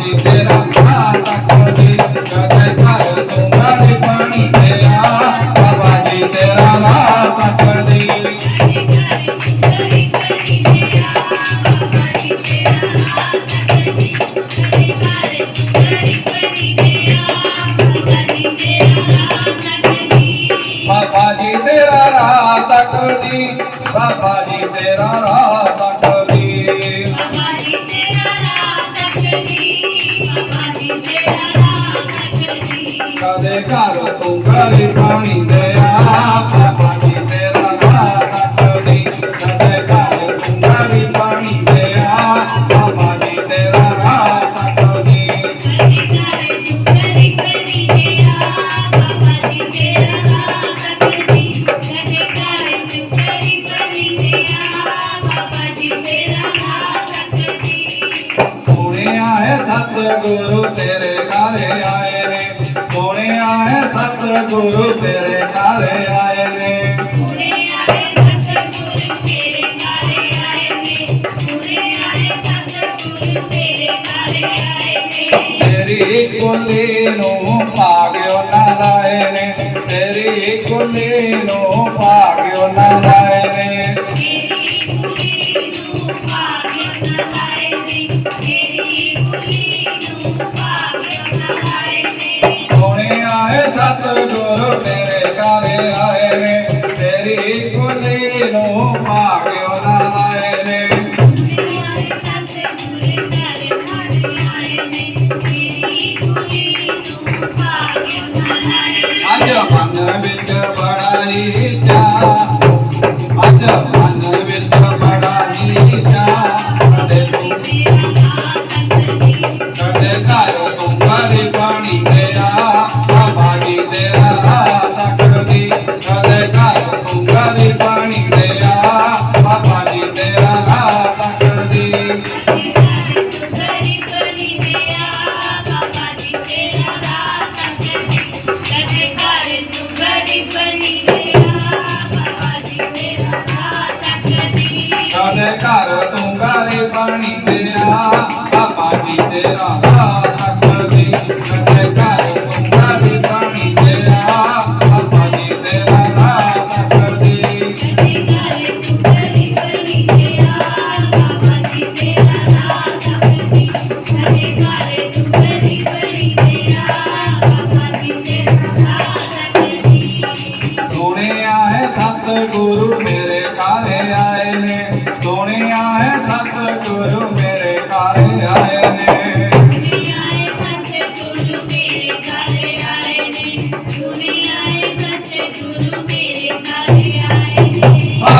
Thank you. Kade kada tum kare pani de. ਗੁਰੂ ਤੇਰੇ ਘਰ ਆਏ ਨੇ। ਸੋਹਣਿਆ ਹੈ ਸਤ ਗੁਰੂ ਤੇਰੇ ਘਰ ਆਏ ਨੇ। ਤੇਰੀ ਕੋਲੇ ਨੂੰ ਪਾਗਿਓ ਨਾ ਲਾਏ ਨੇ। ਤੇਰੀ ਕੋਲੇ ਨੂੰ ਪਾਗਿਓ ਨਾ ਲਾਏ ਨੇ। Ajah.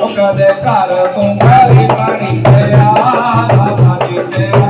O cadê cara com pele pra me ver? A lata de.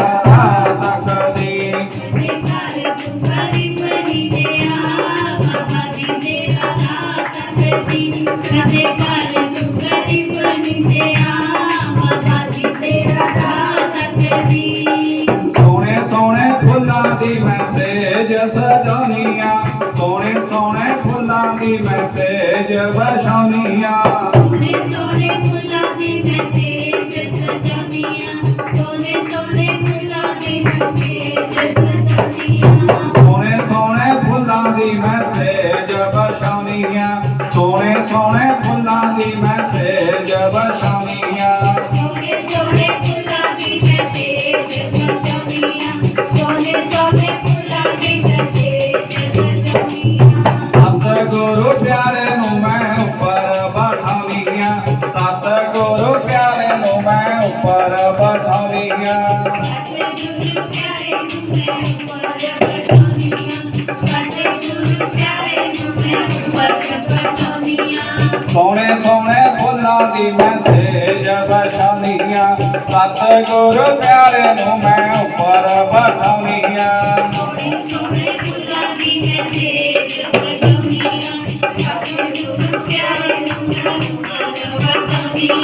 বসনে ਸੋਹਣੇ ਸੋਹਣੇ ਫੁੱਲਾਂ ਦੀ ਮੈਂ ਸੇਜ ਬਠਾਨੀਆਂ ਸਤ ਗੁਰ ਪਿਆਰੇ ਨੂੰ ਮੈਂ ਉੱਪਰ ਬਠਾਨੀਆਂ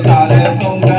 পারে তোমরা